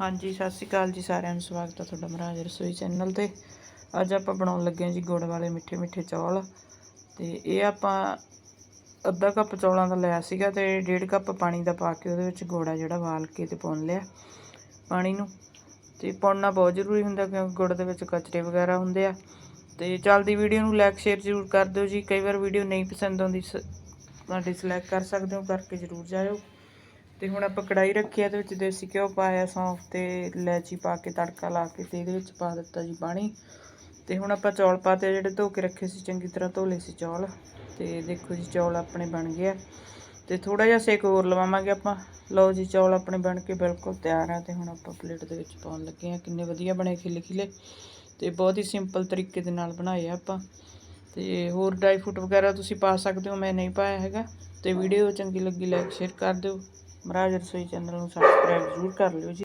ਹਾਂਜੀ, ਸਤਿ ਸ਼੍ਰੀ ਅਕਾਲ ਜੀ ਸਾਰਿਆਂ ਨੂੰ, ਸਵਾਗਤ ਹੈ ਤੁਹਾਡਾ ਮਹਾਰਾਜ ਰਸੋਈ ਚੈਨਲ ਤੇ। ਅੱਜ ਆਪਾਂ ਬਣਾਉਣ ਲੱਗੇ ਹਾਂ ਜੀ ਗੁੜ ਵਾਲੇ ਮਿੱਠੇ ਮਿੱਠੇ ਚੌਲ। ਤੇ ਇਹ ਆਪਾਂ ਅੱਧਾ ਕੱਪ ਚੌਲਾਂ ਦਾ ਲਿਆ ਸੀਗਾ ਤੇ ਡੇਢ ਕੱਪ ਪਾਣੀ ਦਾ ਪਾ ਕੇ ਉਹਦੇ ਵਿੱਚ ਗੁੜ ਆ ਜਿਹੜਾ ਵਾਲ ਕੇ ਤੇ ਪਾਉਣ ਲਿਆ ਪਾਣੀ ਨੂੰ। ਤੇ ਪਾਉਣਾ ਬਹੁਤ ਜ਼ਰੂਰੀ ਹੁੰਦਾ ਕਿਉਂਕਿ ਗੁੜ ਦੇ ਵਿੱਚ ਕਚਰੇ ਵਗੈਰਾ ਹੁੰਦੇ ਆ। ਤੇ ਚੱਲਦੀ ਵੀਡੀਓ ਨੂੰ ਲਾਈਕ, ਸ਼ੇਅਰ ਜ਼ਰੂਰ ਕਰ ਦਿਓ ਜੀ। ਕਈ ਵਾਰ ਵੀਡੀਓ ਨਹੀਂ ਪਸੰਦ ਆਉਂਦੀ, ਸ- ਤਾਂ ਡਿਸਲਾਈਕ ਕਰ ਸਕਦੇ ਹੋ, ਕਰਕੇ ਜ਼ਰੂਰ ਜਾਇਓ। ਤੇ ਹੁਣ ਆਪਾਂ ਕੜਾਈ ਰੱਖੀ ਆ, ਤੇ ਵਿੱਚ ਦੇਸੀ ਘਿਓ ਪਾਇਆ, ਸੌਂਫ ਤੇ ਇਲਾਇਚੀ ਪਾ ਕੇ ਤੜਕਾ ਲਾ ਕੇ ਤੇ ਇਹਦੇ ਵਿੱਚ ਪਾ ਦਿੱਤਾ ਜੀ ਪਾਣੀ। ਤੇ ਹੁਣ ਆਪਾਂ ਚੌਲ ਪਾਤੇ ਆ ਜਿਹੜੇ ਧੋ ਕੇ ਰੱਖੇ ਸੀ, ਚੰਗੀ ਤਰ੍ਹਾਂ ਧੋ ਲਏ ਸੀ ਚੌਲ। ਤੇ ਦੇਖੋ ਜੀ ਚੌਲ ਆਪਣੇ ਬਣ ਗਏ ਆ। ਤੇ ਥੋੜਾ ਜਿਹਾ ਸੇਕ ਹੋਰ ਲਵਾਵਾਂਗੇ ਆਪਾਂ। ਲਓ ਜੀ ਚੌਲ ਆਪਣੇ ਬਣ ਕੇ ਬਿਲਕੁਲ ਤਿਆਰ ਆ, ਤੇ ਹੁਣ ਆਪਾਂ ਪਲੇਟ ਦੇ ਵਿੱਚ ਪਾਉਣ ਲੱਗੇ ਆ। ਕਿੰਨੇ ਵਧੀਆ ਬਣੇ ਖਿਲੇ ਖਿਲੇ। ਤੇ ਬਹੁਤ ਹੀ ਸਿੰਪਲ ਤਰੀਕੇ ਦੇ ਨਾਲ ਬਣਾਏ ਆ ਆਪਾਂ। ਤੇ ਹੋਰ ਡਰਾਈ ਫਰੂਟ ਵਗੈਰਾ ਤੁਸੀਂ ਪਾ ਸਕਦੇ ਹੋ, ਮੈਂ ਨਹੀਂ ਪਾਇਆ ਹੈਗਾ। ਤੇ ਵੀਡੀਓ ਚੰਗੀ ਲੱਗੀ, ਲਾਈਕ, ਸ਼ੇਅਰ ਕਰ ਦਿਓ। ਮਹਾਰਾਜ ਰਸੋਈ ਚੈਨਲ ਨੂੰ ਸਬਸਕ੍ਰਾਈਬ ਜ਼ਰੂਰ ਕਰ ਲਿਓ ਜੀ।